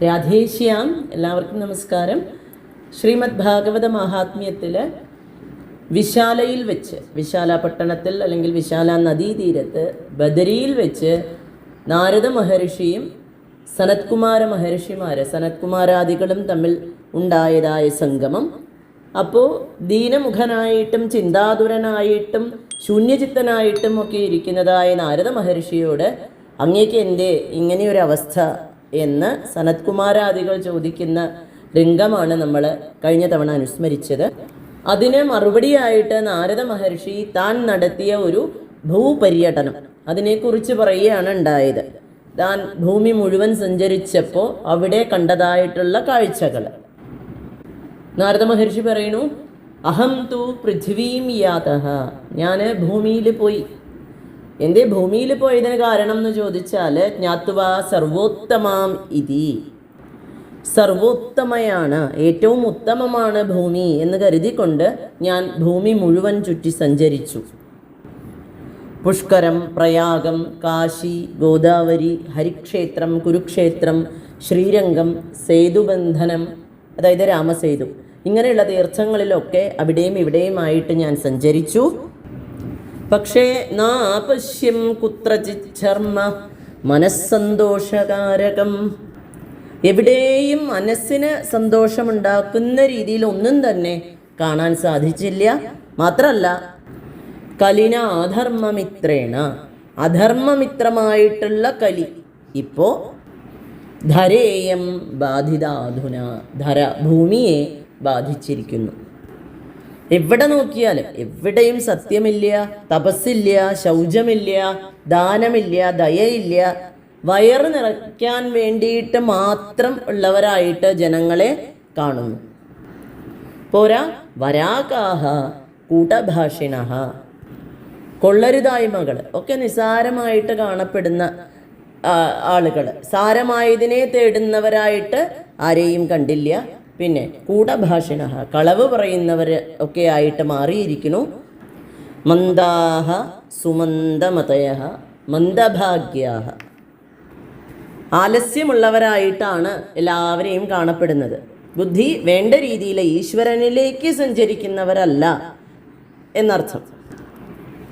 രാധേശ്യാം എല്ലാവർക്കും നമസ്കാരം. ശ്രീമദ് ഭാഗവത മഹാത്മ്യത്തിൽ വിശാലയിൽ വെച്ച് വിശാല പട്ടണത്തിൽ അല്ലെങ്കിൽ വിശാല നദീതീരത്ത് ബദരിയിൽ വെച്ച് നാരദ മഹർഷിയും സനത്കുമാര മഹർഷിമാർ സനത്കുമാരാദികളും തമ്മിൽ ഉണ്ടായതായ സംഗമം. അപ്പോൾ ദീനമുഖനായിട്ടും ചിന്താതുരനായിട്ടും ശൂന്യചിത്തനായിട്ടും ഒക്കെ ഇരിക്കുന്നതായ നാരദ മഹർഷിയോട് അങ്ങേക്ക് എന്റെ ഇങ്ങനെയൊരു അവസ്ഥ എന്ന് സനത്കുമാരാദികൾ ചോദിക്കുന്ന രംഗമാണ് നമ്മൾ കഴിഞ്ഞ തവണ അനുസ്മരിച്ചത്. അതിന് മറുപടിയായിട്ട് നാരദ മഹർഷി താൻ നടത്തിയ ഒരു ഭൂപര്യടനം അതിനെക്കുറിച്ച് പറയുകയാണ് ഉണ്ടായത്. താൻ ഭൂമി മുഴുവൻ സഞ്ചരിച്ചപ്പോൾ അവിടെ കണ്ടതായിട്ടുള്ള കാഴ്ചകൾ നാരദ മഹർഷി പറയുന്നു അഹം തു പൃഥ്വീം യാത ഞാൻ ഭൂമിയിൽ പോയി എന്തേ ഭൂമിയിൽ പോയതിന് കാരണം എന്ന് ചോദിച്ചാൽ ജ്ഞാത്വ സർവോത്തമാം ഇതി. സർവോത്തമയാണ് ഏറ്റവും ഉത്തമമാണ് ഭൂമി എന്ന് കരുതിക്കൊണ്ട് ഞാൻ ഭൂമി മുഴുവൻ ചുറ്റി സഞ്ചരിച്ചു. പുഷ്കരം പ്രയാഗം കാശി ഗോദാവരി ഹരിക്ഷേത്രം കുരുക്ഷേത്രം ശ്രീരംഗം സേതുബന്ധനം അതായത് രാമസേതു. ഇങ്ങനെയുള്ള തീർത്ഥങ്ങളിലൊക്കെ അവിടെയും ഇവിടെയുമായിട്ട് ഞാൻ സഞ്ചരിച്ചു. പക്ഷേ നാപശ്യം കുത്രചിച്ഛർമ്മ മനസ്സന്തോഷകാരകം. എവിടെയും മനസ്സിന് സന്തോഷമുണ്ടാക്കുന്ന രീതിയിൽ ഒന്നും തന്നെ കാണാൻ സാധിച്ചില്ല. മാത്രമല്ല കലിന അധർമ്മമിത്രേണ അധർമ്മമിത്രമായിട്ടുള്ള കലി. ഇപ്പോ ധരേയം ബാധിതാധുന ധര ഭൂമിയെ ബാധിച്ചിരിക്കുന്നു. എവിടെ നോക്കിയാലും എവിടെയും സത്യമില്ല തപസ്സില്ല ശൗചമില്ല ദാനമില്ല ദയയില്ല. വയറ് നിറയ്ക്കാൻ വേണ്ടിയിട്ട് മാത്രം ഉള്ളവരായിട്ട് ജനങ്ങളെ കാണുന്നു. പോരാ വരാകാഹ കൂട്ടഭാഷിണ കൊള്ളരുതായ്മകൾ ഒക്കെ നിസാരമായിട്ട് കാണപ്പെടുന്ന ആളുകൾ സാരമായതിനെ തേടുന്നവരായിട്ട് ആരെയും കണ്ടില്ല. പിന്നെ കൂടഭാഷിണ കളവ് പറയുന്നവർ ഒക്കെ ആയിട്ട് മാറിയിരിക്കുന്നു. മന്ദാഹ സുമന്ദമതയ മന്ദഭാഗ്യാഹ. ആലസ്യമുള്ളവരായിട്ടാണ് എല്ലാവരെയും കാണപ്പെടുന്നത്. ബുദ്ധി വേണ്ട രീതിയിൽ ഈശ്വരനിലേക്ക് സഞ്ചരിക്കുന്നവരല്ല എന്നർത്ഥം.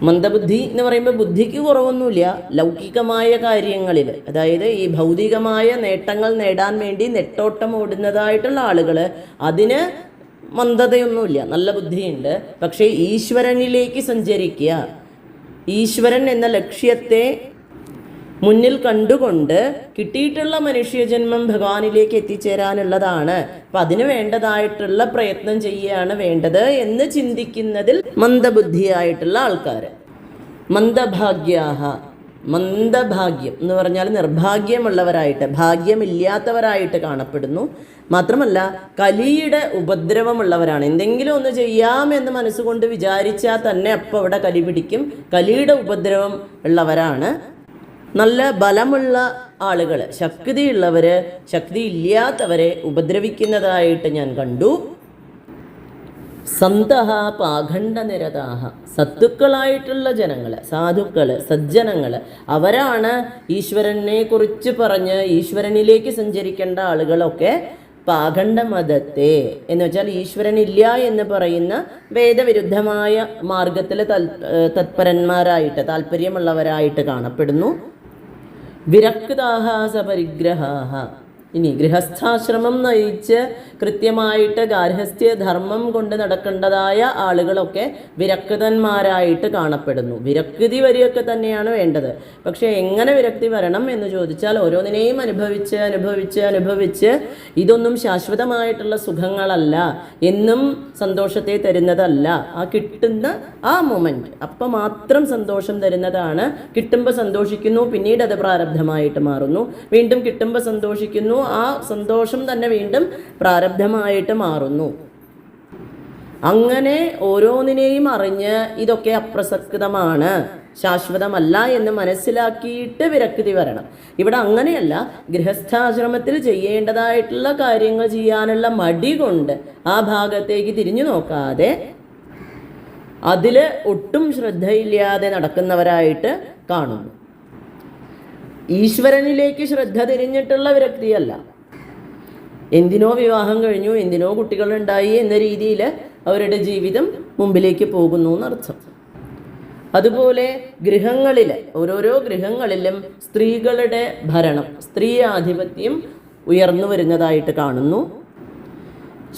മന്ദബുദ്ധി എന്ന് പറയുമ്പോൾ ബുദ്ധിക്ക് കുറവൊന്നുമില്ല. ലൗകികമായ കാര്യങ്ങളിൽ അതായത് ഈ ഭൗതികമായ നേട്ടങ്ങൾ നേടാൻ വേണ്ടി നെട്ടോട്ടം ഓടുന്നതായിട്ടുള്ള ആളുകൾ അതിന് മന്ദതയൊന്നുമില്ല. നല്ല ബുദ്ധിയുണ്ട്. പക്ഷേ ഈശ്വരനിലേക്ക് സഞ്ചരിക്കുക. ഈശ്വരൻ എന്ന ലക്ഷ്യത്തെ മുന്നിൽ കണ്ടുകൊണ്ട് കിട്ടിയിട്ടുള്ള മനുഷ്യജന്മം ഭഗവാനിലേക്ക് എത്തിച്ചേരാനുള്ളതാണ്. അപ്പം അതിന് വേണ്ടതായിട്ടുള്ള പ്രയത്നം ചെയ്യുകയാണ് വേണ്ടത് എന്ന് ചിന്തിക്കുന്നതിൽ മന്ദബുദ്ധിയായിട്ടുള്ള ആൾക്കാർ മന്ദഭാഗ്യാഹ മന്ദഭാഗ്യം എന്ന് പറഞ്ഞാൽ നിർഭാഗ്യമുള്ളവരായിട്ട് ഭാഗ്യമില്ലാത്തവരായിട്ട് കാണപ്പെടുന്നു. മാത്രമല്ല കലിയുടെ ഉപദ്രവമുള്ളവരാണ്. എന്തെങ്കിലും ഒന്ന് ചെയ്യാമെന്ന് മനസ്സുകൊണ്ട് വിചാരിച്ചാൽ തന്നെ അപ്പോൾ അവിടെ കലി പിടിക്കും. കലിയുടെ ഉപദ്രവം ഉള്ളവരാണ്. നല്ല ബലമുള്ള ആളുകൾ ശക്തിയുള്ളവർ ശക്തി ഇല്ലാത്തവരെ ഉപദ്രവിക്കുന്നതായിട്ട് ഞാൻ കണ്ടു. സന്തഹ പാഖണ്ഡനിരതാഹ സത്തുക്കളായിട്ടുള്ള ജനങ്ങൾ സാധുക്കൾ സജ്ജനങ്ങൾ അവരാണ് ഈശ്വരനെ കുറിച്ച് പറഞ്ഞ് ഈശ്വരനിലേക്ക് സഞ്ചരിക്കേണ്ട ആളുകളൊക്കെ പാഖണ്ഡ മതത്തെ എന്ന് വെച്ചാൽ ഈശ്വരനില്ല എന്ന് പറയുന്ന വേദവിരുദ്ധമായ മാർഗത്തിൽ തൽ തത്പരന്മാരായിട്ട് താല്പര്യമുള്ളവരായിട്ട് കാണപ്പെടുന്നു. വിരക്താഹ സപരിഗ്രഹാഹ. ഇനി ഗൃഹസ്ഥാശ്രമം നയിച്ച് കൃത്യമായിട്ട് ഗാർഹസ്ഥ്യ ധർമ്മം കൊണ്ട് നടക്കേണ്ടതായ ആളുകളൊക്കെ വിരക്തന്മാരായിട്ട് കാണപ്പെടുന്നു. വിരക്തി വരികയൊക്കെ തന്നെയാണ് വേണ്ടത്. പക്ഷേ എങ്ങനെ വിരക്തി വരണം എന്ന് ചോദിച്ചാൽ ഓരോന്നിനെയും അനുഭവിച്ച് അനുഭവിച്ച് അനുഭവിച്ച് ഇതൊന്നും ശാശ്വതമായിട്ടുള്ള സുഖങ്ങളല്ല. എന്നും സന്തോഷത്തെ തരുന്നതല്ല. ആ കിട്ടുന്ന ആ മൊമെന്റ് അപ്പം മാത്രം സന്തോഷം തരുന്നതാണ്. കിട്ടുമ്പോൾ സന്തോഷിക്കുന്നു പിന്നീട് അത് പ്രാരബ്ധമായിട്ട് മാറുന്നു. വീണ്ടും കിട്ടുമ്പോൾ സന്തോഷിക്കുന്നു ആ സന്തോഷം തന്നെ വീണ്ടും പ്രാരബ്ധമായിട്ട് മാറുന്നു. അങ്ങനെ ഓരോന്നിനെയും അറിഞ്ഞ് ഇതൊക്കെ അപ്രസക്തമാണ്. ശാശ്വതമല്ല എന്ന് മനസ്സിലാക്കിയിട്ട് വിരക്തി വരണം. ഇവിടെ അങ്ങനെയല്ല ഗൃഹസ്ഥാശ്രമത്തിൽ ചെയ്യേണ്ടതായിട്ടുള്ള കാര്യങ്ങൾ ചെയ്യാനുള്ള മടി കൊണ്ട് ആ ഭാഗത്തേക്ക് തിരിഞ്ഞു നോക്കാതെ അതിൽ ഒട്ടും ശ്രദ്ധയില്ലാതെ നടക്കുന്നവരായിട്ട് കാണുന്നു. ഈശ്വരനിലേക്ക് ശ്രദ്ധ തിരിഞ്ഞിട്ടുള്ള വിരക്തിയല്ല. എന്തിനോ വിവാഹം കഴിഞ്ഞു എന്തിനോ കുട്ടികളുണ്ടായി എന്ന രീതിയിൽ അവരുടെ ജീവിതം മുമ്പിലേക്ക് പോകുന്നു എന്നർത്ഥം. അതുപോലെ ഗൃഹങ്ങളിൽ ഓരോരോ ഗൃഹങ്ങളിലും സ്ത്രീകളുടെ ഭരണം സ്ത്രീ ആധിപത്യം ഉയർന്നു വരുന്നതായിട്ട് കാണുന്നു.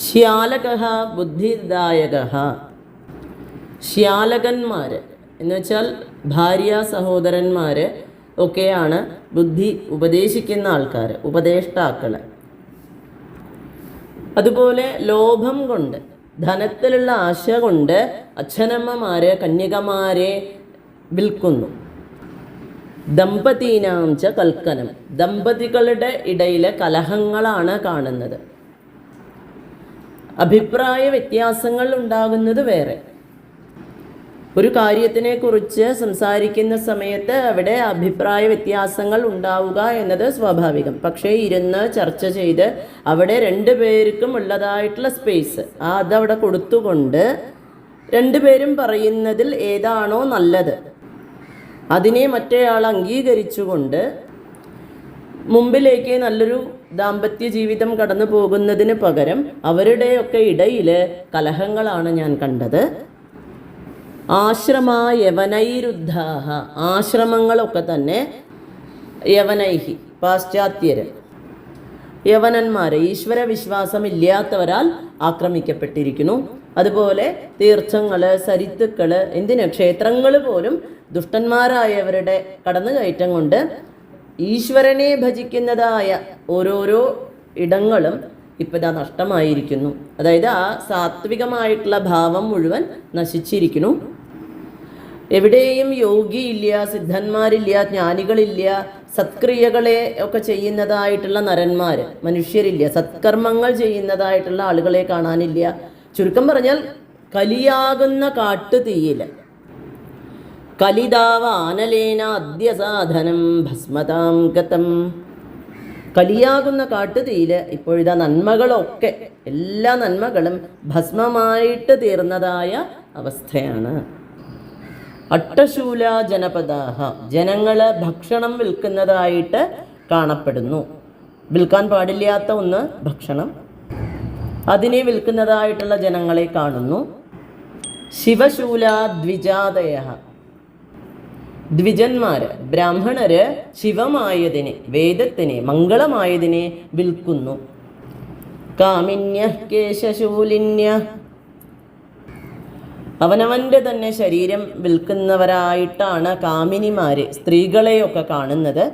ശ്യാലക ബുദ്ധിദായക ശ്യാലകന്മാർ എന്നുവെച്ചാൽ ഭാര്യ സഹോദരന്മാർ ഒക്കെയാണ് ബുദ്ധി ഉപദേശിക്കുന്ന ആൾക്കാർ ഉപദേഷ്ടാക്കൾ അതുപോലെ ലോഭം കൊണ്ട് ധനത്തിലുള്ള ആശ കൊണ്ട് അച്ഛനമ്മമാരെ കന്യകമാരെ വിൽക്കുന്നു. ദമ്പതീനാം ച കൽക്കനം. ദമ്പതികളുടെ ഇടയിലെ കലഹങ്ങളാണ് കാണുന്നത്. അഭിപ്രായ വ്യത്യാസങ്ങൾ ഉണ്ടാകുന്നത് വേറെ. ഒരു കാര്യത്തിനെക്കുറിച്ച് സംസാരിക്കുന്ന സമയത്ത് അവിടെ അഭിപ്രായ വ്യത്യാസങ്ങൾ ഉണ്ടാവുക എന്നത് സ്വാഭാവികം. പക്ഷേ ഇരുന്ന് ചർച്ച ചെയ്ത് അവിടെ രണ്ടു പേർക്കും ഉള്ളതായിട്ടുള്ള സ്പേസ് അതവിടെ കൊടുത്തുകൊണ്ട് രണ്ടുപേരും പറയുന്നതിൽ ഏതാണോ നല്ലത്. അതിനെ മറ്റേയാൾ അംഗീകരിച്ചുകൊണ്ട് മുമ്പിലേക്ക് നല്ലൊരു ദാമ്പത്യ ജീവിതം കടന്നു പോകുന്നതിന് പകരം അവരുടെയൊക്കെ ഇടയിൽ കലഹങ്ങളാണ് ഞാൻ കണ്ടത്. ആശ്രമ യവനൈരുദ്ധാഹ ആശ്രമങ്ങളൊക്കെ തന്നെ യവനൈഹി പാശ്ചാത്യര്. യവനന്മാരെ ഈശ്വര വിശ്വാസം ഇല്ലാത്തവരാൽ ആക്രമിക്കപ്പെട്ടിരിക്കുന്നു. അതുപോലെ തീർത്ഥങ്ങൾ സരിത്തുക്കൾ എന്തിന് ക്ഷേത്രങ്ങൾ പോലും ദുഷ്ടന്മാരായവരുടെ കടന്നുകയറ്റം കൊണ്ട് ഈശ്വരനെ ഭജിക്കുന്നതായ ഓരോരോ ഇടങ്ങളും ഇപ്പം ഇതാ നഷ്ടമായിരിക്കുന്നു. അതായത് ആ സാത്വികമായിട്ടുള്ള ഭാവം മുഴുവൻ നശിച്ചിരിക്കുന്നു. എവിടെയും യോഗിയില്ല സിദ്ധന്മാരില്ല ജ്ഞാനികളില്ല സത്ക്രിയകളെ ഒക്കെ ചെയ്യുന്നതായിട്ടുള്ള നരന്മാർ മനുഷ്യരില്ല സത്കർമ്മങ്ങൾ ചെയ്യുന്നതായിട്ടുള്ള ആളുകളെ കാണാനില്ല. ചുരുക്കം പറഞ്ഞാൽ കലിയാകുന്ന കാട്ടുതീയിൽ കലിതാവ ആനലേന അദ്യസാധനം ഭസ്മതാം ഗതം. കലിയാകുന്ന കാട്ടുതീയിൽ ഇപ്പോഴിതാ നന്മകളൊക്കെ എല്ലാ നന്മകളും ഭസ്മമായിട്ട് തീർന്നതായ അവസ്ഥയാണ്. അട്ടശൂല ജനപദാഹ. ജനങ്ങൾ ഭക്ഷണം വിൽക്കുന്നതായിട്ട് കാണപ്പെടുന്നു. വിൽക്കാൻ പാടില്ലാത്ത ഒന്ന് ഭക്ഷണം. അതിനെ വിൽക്കുന്നതായിട്ടുള്ള ജനങ്ങളെ കാണുന്നു. ശിവശൂല ദ്വിജാതയ ദ്വിജന്മാര് ബ്രാഹ്മണര് ശിവമായതിനെ വേദത്തിനെ മംഗളമായതിനെ വിൽക്കുന്നു. കാമിന്യ കേശശൂലിന്യ അവനവന്റെ തന്നെ ശരീരം വിൽക്കുന്നവരായിട്ടാണ് കാമിനിമാർ സ്ത്രീകളെയൊക്കെ കാണുന്നത്.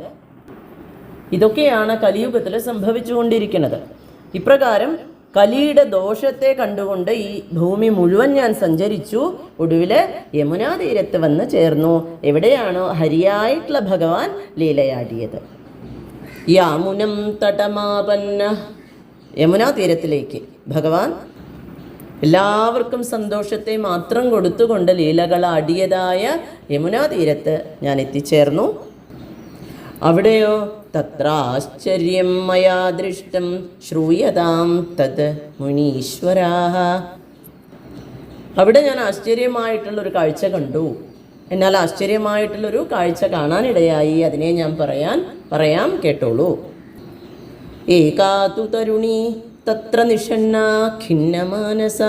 ഇതൊക്കെയാണ് കലിയുഗത്തിൽ സംഭവിച്ചുകൊണ്ടിരിക്കുന്നത്. ഇപ്രകാരം കലിയുടെ ദോഷത്തെ കണ്ടുകൊണ്ട് ഈ ഭൂമി മുഴുവൻ ഞാൻ സഞ്ചരിച്ചു. ഒടുവിൽ യമുനാ തീരത്ത് വന്ന് ചേർന്നു. എവിടെയാണോ ഹരിയായിട്ടുള്ള ഭഗവാൻ ലീലയാടിയത്. യാമുനം തടമാപന്ന യമുനാ തീരത്തിലേക്ക് ഭഗവാൻ എല്ലാവർക്കും സന്തോഷത്തെ മാത്രം കൊടുത്തുകൊണ്ട് ലീലകൾ ആടിയതായ യമുനാ തീരത്ത് ഞാൻ എത്തിച്ചേർന്നു. അവിടെയോ? തത്രാശ്ചര്യം മയാ ദൃഷ്ടം. ശ്രൂയതാം തത് മുനീശ്വരാഹ. അവിടെ ഞാൻ ആശ്ചര്യമായിട്ടുള്ളൊരു കാഴ്ച കണ്ടു. എന്നാൽ ആശ്ചര്യമായിട്ടുള്ളൊരു കാഴ്ച കാണാനിടയായി. അതിനെ ഞാൻ പറയാൻ പറയാം കേട്ടോളൂ. ഏകാതു തരുണി തത്ര നിഷണ്ണ ഖിന്നമാനസ.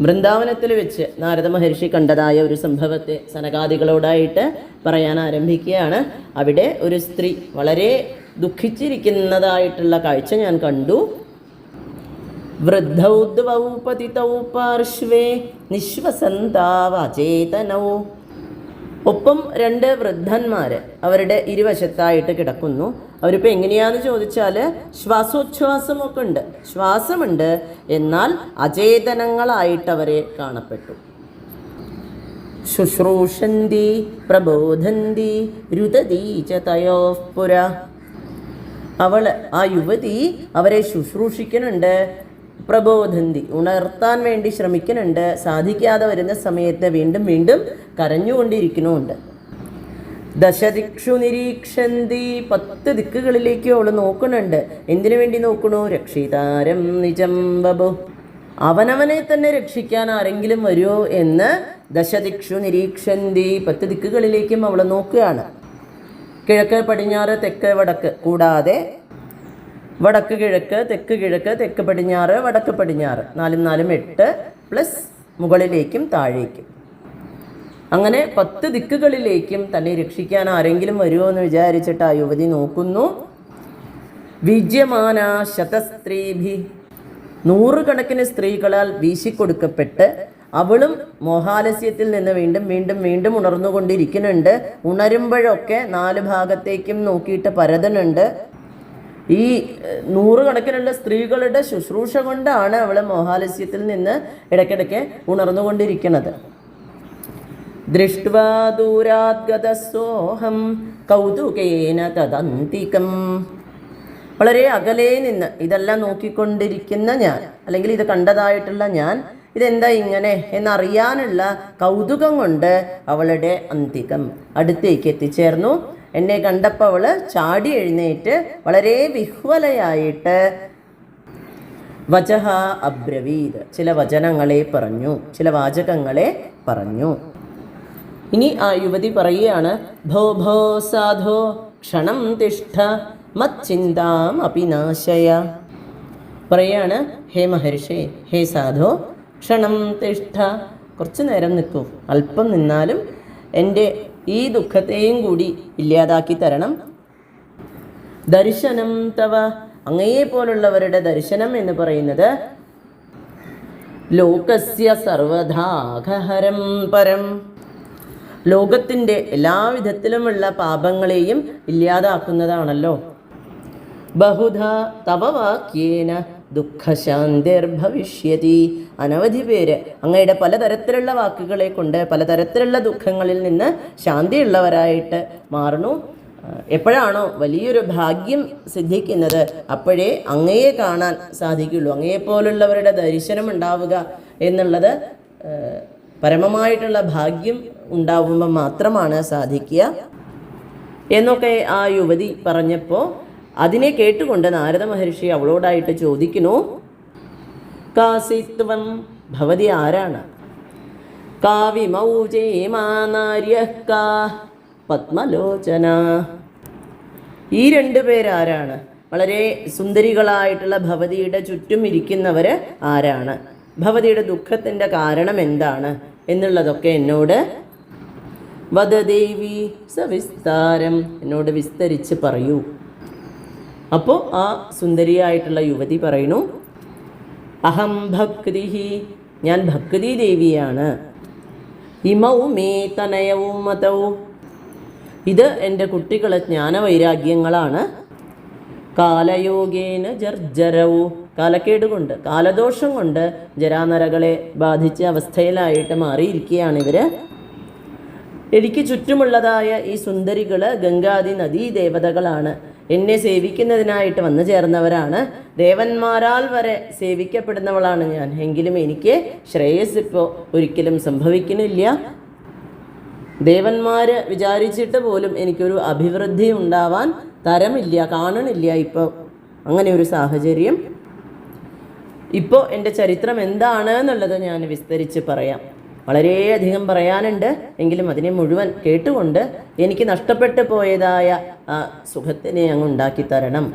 വൃന്ദാവനത്തിൽ വെച്ച് നാരദ മഹർഷി കണ്ടതായ ഒരു സംഭവത്തെ സനകാദികളോടായിട്ട് പറയാൻ ആരംഭിക്കുകയാണ്. അവിടെ ഒരു സ്ത്രീ വളരെ ദുഃഖിച്ചിരിക്കുന്നതായിട്ടുള്ള കാഴ്ച ഞാൻ കണ്ടു. വൃദ്ധൗ പതിതൗ പാർശ്വേ നിശ്വസന്താവചേതനൗ. ഒപ്പം രണ്ട് വൃദ്ധന്മാർ അവരുടെ ഇരുവശത്തായിട്ട് കിടക്കുന്നു. അവരിപ്പോൾ എങ്ങനെയാണെന്ന് ചോദിച്ചാൽ ശ്വാസോച്ഛ്വാസമൊക്കെ ഉണ്ട് ശ്വാസമുണ്ട്. എന്നാൽ അചേതനങ്ങളായിട്ട് അവരെ കാണപ്പെട്ടു. ശുശ്രൂഷന്തി പ്രബോധന്തി രുതതി ച തയോ അവൾ ആ യുവതി അവരെ ശുശ്രൂഷിക്കുന്നുണ്ട്. പ്രബോധന്തി ഉണർത്താൻ വേണ്ടി ശ്രമിക്കുന്നുണ്ട്. സാധിക്കാതെ വരുന്ന സമയത്ത് വീണ്ടും വീണ്ടും കരഞ്ഞുകൊണ്ടിരിക്കുന്നുമുണ്ട്. ദശദിക്ഷു നിരീക്ഷന്തി പത്ത് ദിക്കുകളിലേക്ക് അവൾ നോക്കുന്നുണ്ട്. എന്തിനു വേണ്ടി നോക്കണു രക്ഷിതാരം നിജം ബബു. അവനവനെ തന്നെ രക്ഷിക്കാൻ ആരെങ്കിലും വരുമോ എന്ന് ദശദിക്ഷു നിരീക്ഷന്തി പത്ത് ദിക്കുകളിലേക്കും അവൾ നോക്കുകയാണ്. കിഴക്ക് പടിഞ്ഞാറ് തെക്ക് വടക്ക്. കൂടാതെ വടക്ക് കിഴക്ക് തെക്ക് കിഴക്ക് തെക്ക് പടിഞ്ഞാറ് വടക്ക് പടിഞ്ഞാറ്. നാലും നാലും എട്ട് പ്ലസ് മുകളിലേക്കും താഴേക്കും. അങ്ങനെ പത്ത് ദിക്കുകളിലേക്കും തന്നെ രക്ഷിക്കാൻ ആരെങ്കിലും വരുമോ എന്ന് വിചാരിച്ചിട്ട് ആ യുവതി നോക്കുന്നു. വിജ്യമാന ശതസ്ത്രീഭി. നൂറുകണക്കിന് സ്ത്രീകളാൽ വീശിക്കൊടുക്കപ്പെട്ട് അവളും മോഹാലസ്യത്തിൽ നിന്ന് വീണ്ടും വീണ്ടും വീണ്ടും ഉണർന്നുകൊണ്ടിരിക്കുന്നുണ്ട്. ഉണരുമ്പോഴൊക്കെ നാല് ഭാഗത്തേക്കും നോക്കിയിട്ട് പരതനുണ്ട്. ഈ നൂറുകണക്കിനുള്ള സ്ത്രീകളുടെ ശുശ്രൂഷ കൊണ്ടാണ് അവൾ മോഹാലസ്യത്തിൽ നിന്ന് ഇടയ്ക്കിടയ്ക്ക് ഉണർന്നുകൊണ്ടിരിക്കുന്നത്. ദൃഷ്ട്വാ ദൂരാദ്ഗതസോഹം കൗതുകേന തദന്തികം. വളരെ അകലെ നിന്ന് ഇതെല്ലാം നോക്കിക്കൊണ്ടിരിക്കുന്ന ഞാൻ അല്ലെങ്കിൽ ഇത് കണ്ടതായിട്ടുള്ള ഞാൻ ഇതെന്താ ഇങ്ങനെ എന്നറിയാനുള്ള കൗതുകം കൊണ്ട് അവളുടെ അന്തികം അടുത്തേക്ക് എത്തിച്ചേർന്നു. എന്നെ കണ്ടപ്പോൾ അവൾ ചാടി എഴുന്നേറ്റ് വളരെ വിഹ്വലയായിട്ട് വചഹ അബ്രവീത്. ചില വചനങ്ങളെ പറഞ്ഞു ചില വാചകങ്ങളെ പറഞ്ഞു. ഇനി ആ യുവതി പറയുകയാണ് ഭോ ഭോ സാധോ ക്ഷണം തിഷ്ഠ മച്ചിന്താം അപിനാശയ. പറയാണ് ഹേ മഹർഷേ ഹേ സാധോ ക്ഷണം തിഷ്ഠ കുറച്ചു നേരം നിൽക്കൂ. അല്പം നിന്നാലും എന്റെ ഈ ദുഃഖത്തെയും കൂടി ഇല്ലാതാക്കി തരണം. ദർശനം തവ. അങ്ങയെ പോലുള്ളവരുടെ ദർശനം എന്ന് പറയുന്നത് ലോകസ്യ സർവധാഘഹരം പരം. ലോകത്തിന്റെ എല്ലാവിധത്തിലുമുള്ള പാപങ്ങളെയും ഇല്ലാതാക്കുന്നതാണല്ലോ. ബഹുധ തവവാക്യേന ദുഃഖശാന്തിർ ദുഃഖശാന്തിർഭവിഷ്യതി. അനവധി പേര് അങ്ങയുടെ പലതരത്തിലുള്ള വാക്കുകളെ കൊണ്ട് പലതരത്തിലുള്ള ദുഃഖങ്ങളിൽ നിന്ന് ശാന്തിയുള്ളവരായിട്ട് മാറണു എപ്പോഴാണോ വലിയൊരു ഭാഗ്യം സിദ്ധിക്കുന്നത് അപ്പോഴേ അങ്ങയെ കാണാൻ സാധിക്കുള്ളൂ അങ്ങയെപ്പോലുള്ളവരുടെ ദർശനം ഉണ്ടാവുക എന്നുള്ളത് പരമമായിട്ടുള്ള ഭാഗ്യം ഉണ്ടാവുമ്പോൾ മാത്രമാണ് സാധിക്കുക. എന്നൊക്കെ ആ യുവതി പറഞ്ഞപ്പോൾ അതിനെ കേട്ടുകൊണ്ട് നാരദ മഹർഷി അവളോടായിട്ട് ചോദിക്കുന്നു കാസിത്വം ഭവതി ആരാണ്? പത്മലോചന. ഈ രണ്ടു പേരാരാണ് വളരെ സുന്ദരികളായിട്ടുള്ള ഭവതിയുടെ ചുറ്റും ഇരിക്കുന്നവർ ആരാണ്? ഭവതിയുടെ ദുഃഖത്തിന്റെ കാരണം എന്താണ്? എന്നുള്ളതൊക്കെ എന്നോട് വദദേവി സവിസ്താരം എന്നോട് വിസ്തരിച്ച് പറയൂ. അപ്പോൾ ആ സുന്ദരിയായിട്ടുള്ള യുവതി പറയുന്നു അഹം ഭക്തി ഞാൻ ഭക്തി ദേവിയാണ് ഇമൗ മേ തനയവും മതവും ഇത് എന്റെ കുട്ടികളെ ജ്ഞാനവൈരാഗ്യങ്ങളാണ്. കാലയോഗേന ജർജരവും. കാലക്കേട് കൊണ്ട് കാലദോഷം കൊണ്ട് ജരാനരകളെ ബാധിച്ച അവസ്ഥയിലായിട്ട് മാറിയിരിക്കുകയാണ് ഇവർ എനിക്ക് ചുറ്റുമുള്ളതായ ഈ സുന്ദരികൾ ഗംഗാദി നദീ ദേവതകളാണ്. എന്നെ സേവിക്കുന്നതിനായിട്ട് വന്നു ചേർന്നവരാണ്. ദേവന്മാരാൽ വരെ സേവിക്കപ്പെടുന്നവളാണ് ഞാൻ. എങ്കിലും എനിക്ക് ശ്രേയസ് ഇപ്പോൾ ഒരിക്കലും സംഭവിക്കുന്നില്ല. ദേവന്മാർ വിചാരിച്ചിട്ട് പോലും എനിക്കൊരു അഭിവൃദ്ധി ഉണ്ടാവാൻ തരമില്ല കാണണില്ല ഇപ്പോൾ അങ്ങനെ ഒരു സാഹചര്യം. ഇപ്പോൾ എന്റെ ചരിത്രം എന്താണ് എന്നുള്ളത് ഞാൻ വിസ്തരിച്ച് പറയാം. വളരെയധികം പറയാനുണ്ട്. എങ്കിലും അതിനെ മുഴുവൻ കേട്ടുകൊണ്ട് എനിക്ക് നഷ്ടപ്പെട്ടു പോയതായ ആ സുഖത്തിനെ അങ്ങ് ഉണ്ടാക്കി തരണം.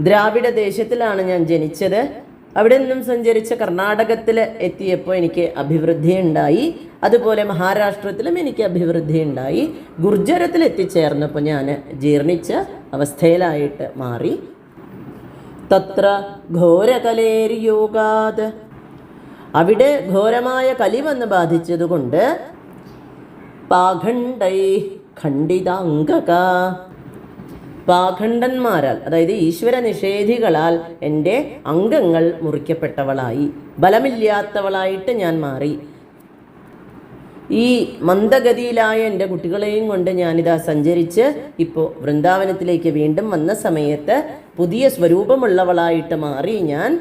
ദ്രാവിഡ ദേശത്തിലാണ് ഞാൻ ജനിച്ചത്. അവിടെ നിന്നും സഞ്ചരിച്ച കർണാടകത്തിൽ എത്തിയപ്പോൾ എനിക്ക് അഭിവൃദ്ധി ഉണ്ടായി. അതുപോലെ മഹാരാഷ്ട്രത്തിലും എനിക്ക് അഭിവൃദ്ധി ഉണ്ടായി. ഗുർജരത്തിൽ എത്തിച്ചേർന്നപ്പോൾ ഞാൻ ജീർണിച്ച അവസ്ഥയിലായിട്ട് മാറി. തത്ര ഘോരകലേരിയോഗാത് അവിടെ ഘോരമായ കലി വന്ന് ബാധിച്ചതുകൊണ്ട് പാഖണ്ഡൈ ഖണ്ഡിതാംഗക. പാഖണ്ഡന്മാരാൽ അതായത് ഈശ്വര നിഷേധികളാൽ എന്റെ അംഗങ്ങൾ മുറിക്കപ്പെട്ടവളായി. ബലമില്ലാത്തവളായിട്ട് ഞാൻ മാറി. ഈ മന്ദഗതിയിലായ എന്റെ കുട്ടികളെയും കൊണ്ട് ഞാനിതാ സഞ്ചരിച്ച് ഇപ്പോൾ വൃന്ദാവനത്തിലേക്ക് വീണ്ടും വന്ന സമയത്ത് പുതിയ സ്വരൂപമുള്ളവളായിട്ട് മാറി ഞാൻ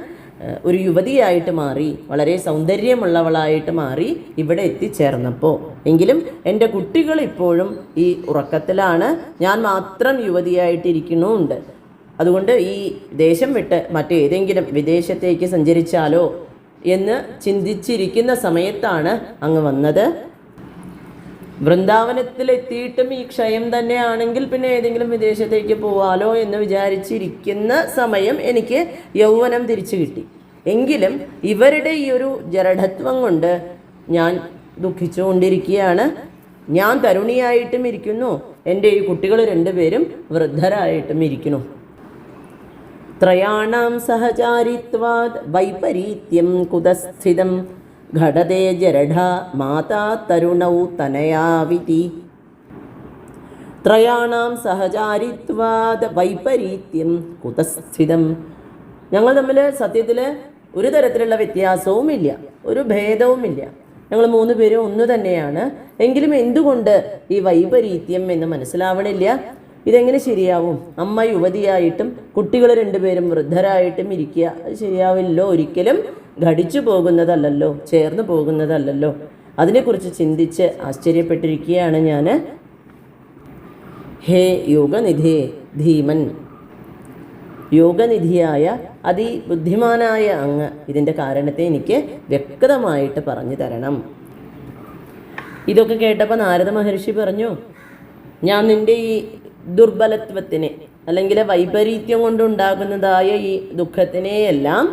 ഒരു യുവതിയായിട്ട് മാറി വളരെ സൗന്ദര്യമുള്ളവളായിട്ട് മാറി ഇവിടെ എത്തിച്ചേർന്നപ്പോൾ എങ്കിലും എന്റെ കുട്ടികൾ ഇപ്പോഴും ഈ ഉറക്കത്തിലാണ്. ഞാൻ മാത്രം യുവതിയായിട്ടിരിക്കുന്നുമുണ്ട് അതുകൊണ്ട് ഈ ദേശം വിട്ട് മറ്റേതെങ്കിലും വിദേശത്തേക്ക് സഞ്ചരിച്ചാലോ എന്ന് ചിന്തിച്ചിരിക്കുന്ന സമയത്താണ് അങ്ങ് വന്നത്. വൃന്ദാവനത്തിലെത്തിയിട്ടും ഈ ക്ഷയം തന്നെയാണെങ്കിൽ പിന്നെ ഏതെങ്കിലും വിദേശത്തേക്ക് പോവാലോ എന്ന് വിചാരിച്ചിരിക്കുന്ന സമയം എനിക്ക് യൗവനം തിരിച്ചു കിട്ടി. എങ്കിലും ഇവരുടെ ഈ ഒരു ജഡത്വം കൊണ്ട് ഞാൻ ദുഃഖിച്ചുകൊണ്ടിരിക്കുകയാണ്. ഞാൻ തരുണിയായിട്ടും ഇരിക്കുന്നു. എന്റെ ഈ കുട്ടികൾ രണ്ടുപേരും വൃദ്ധരായിട്ടും ഇരിക്കുന്നു. ത്രയാണാം സഹചാരിത്വാത് വൈപരീത്യം കുതസ്ഥിതം ജരഢ മാതാ തരുണൗ തനയാവിതി. ത്രയാണാം സഹചാരിത്വാദ വൈപരീത്യം കുതസ്ഥിതം. ഞങ്ങൾ തമ്മിൽ സത്യത്തിൽ ഒരു തരത്തിലുള്ള വ്യത്യാസവുമില്ല ഒരു ഭേദവുമില്ല. ഞങ്ങൾ മൂന്ന് പേരും ഒന്ന് തന്നെയാണ്. എങ്കിലും എന്തുകൊണ്ട് ഈ വൈപരീത്യം എന്ന് മനസ്സിലാവണില്ല? ഇതെങ്ങനെ ശരിയാവും? അമ്മ യുവതിയായിട്ടും കുട്ടികൾ രണ്ടുപേരും വൃദ്ധരായിട്ടും ഇരിക്കുക അത് ശരിയാവില്ലല്ലോ ഒരിക്കലും. ഘടിച്ചു പോകുന്നതല്ലല്ലോ ചേർന്ന് പോകുന്നതല്ലല്ലോ. അതിനെക്കുറിച്ച് ചിന്തിച്ച് ആശ്ചര്യപ്പെട്ടിരിക്കുകയാണ് ഞാൻ ഹേ യോഗനിധേ ധീമൻ. യോഗനിധിയായ അതിബുദ്ധിമാനായ അങ്ങ് ഇതിന്റെ കാരണത്തെ എനിക്ക് വ്യക്തമായിട്ട് പറഞ്ഞു തരണം. ഇതൊക്കെ കേട്ടപ്പോൾ നാരദ മഹർഷി പറഞ്ഞു ഞാൻ നിന്റെ ഈ ദുർബലത്വത്തിനെ അല്ലെങ്കിൽ വൈപരീത്യം കൊണ്ടുണ്ടാകുന്നതായ ഈ ദുഃഖത്തിനെയെല്ലാം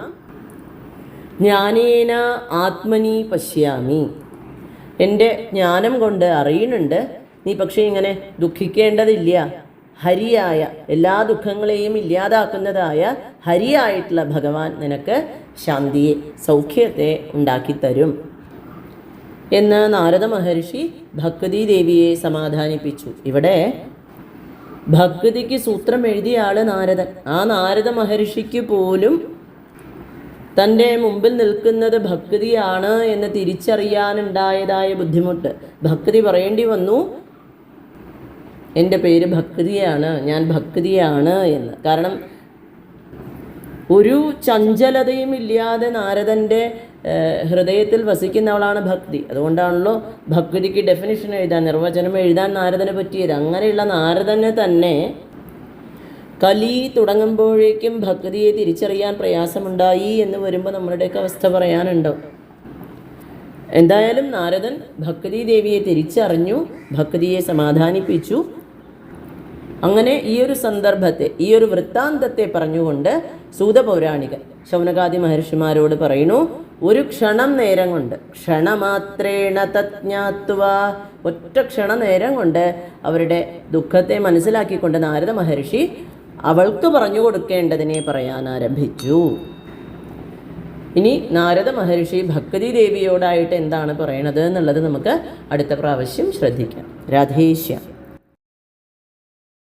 ജ്ഞാനേന ആത്മനി പശ്യാമി. എന്റെ ജ്ഞാനം കൊണ്ട് അറിയുന്നുണ്ട്. നീ പക്ഷേ ഇങ്ങനെ ദുഃഖിക്കേണ്ടതില്ല. ഹരിയായ എല്ലാ ദുഃഖങ്ങളെയും ഇല്ലാതാക്കുന്നതായ ഹരിയായിട്ടുള്ള ഭഗവാൻ നിനക്ക് ശാന്തിയെ സൗഖ്യത്തെ ഉണ്ടാക്കിത്തരും. എന്ന് നാരദ മഹർഷി ഭക്തി ദേവിയെ സമാധാനിപ്പിച്ചു. ഇവിടെ ഭക്തിക്ക് സൂത്രം എഴുതിയ ആൾ നാരദൻ. ആ നാരദ മഹർഷിക്ക് പോലും തന്റെ മുമ്പിൽ നിൽക്കുന്നത് ഭക്തിയാണ് എന്ന് തിരിച്ചറിയാനുണ്ടായതായ ബുദ്ധിമുട്ട്. ഭക്തി പറയേണ്ടി വന്നു. എന്റെ പേര് ഭക്തിയാണ് ഞാൻ ഭക്തിയാണ് എന്ന്. കാരണം ഒരു ചഞ്ചലതയും ഇല്ലാതെ നാരദന്റെ ഹൃദയത്തിൽ വസിക്കുന്നവളാണ് ഭക്തി. അതുകൊണ്ടാണല്ലോ ഭക്തിക്ക് ഡെഫിനിഷൻ എഴുതാൻ നിർവചനം എഴുതാൻ നാരദനെ പറ്റിയത്. അങ്ങനെയുള്ള നാരദനെ തന്നെ കലി തുടങ്ങുമ്പോഴേക്കും ഭക്തിയെ തിരിച്ചറിയാൻ പ്രയാസമുണ്ടായി എന്ന് വരുമ്പോൾ നമ്മളുടെയൊക്കെ അവസ്ഥ പറയാനുണ്ടോ? എന്തായാലും നാരദൻ ഭക്തി ദേവിയെ തിരിച്ചറിഞ്ഞു ഭക്തിയെ സമാധാനിപ്പിച്ചു. അങ്ങനെ ഈ ഒരു സന്ദർഭത്തെ ഈ ഒരു വൃത്താന്തത്തെ പറഞ്ഞുകൊണ്ട് സൂതപൗരാണികൻ ശൗനകാദി മഹർഷിമാരോട് പറയുന്നു ഒരു ക്ഷണം നേരം കൊണ്ട് ക്ഷണമാത്രേണ തജ്ഞാത്വ. ഒറ്റ ക്ഷണ നേരം കൊണ്ട് അവരുടെ ദുഃഖത്തെ മനസ്സിലാക്കിക്കൊണ്ട് നാരദ മഹർഷി അവൾക്ക് പറഞ്ഞു കൊടുക്കേണ്ടതിനെ പറയാൻ ആരംഭിച്ചു. ഇനി നാരദ മഹർഷി ഭക്തി ദേവിയോടായിട്ട് എന്താണ് പറയണത് എന്നുള്ളത് നമുക്ക് അടുത്ത പ്രാവശ്യം ശ്രദ്ധിക്കാം. രാധേശ്യാം.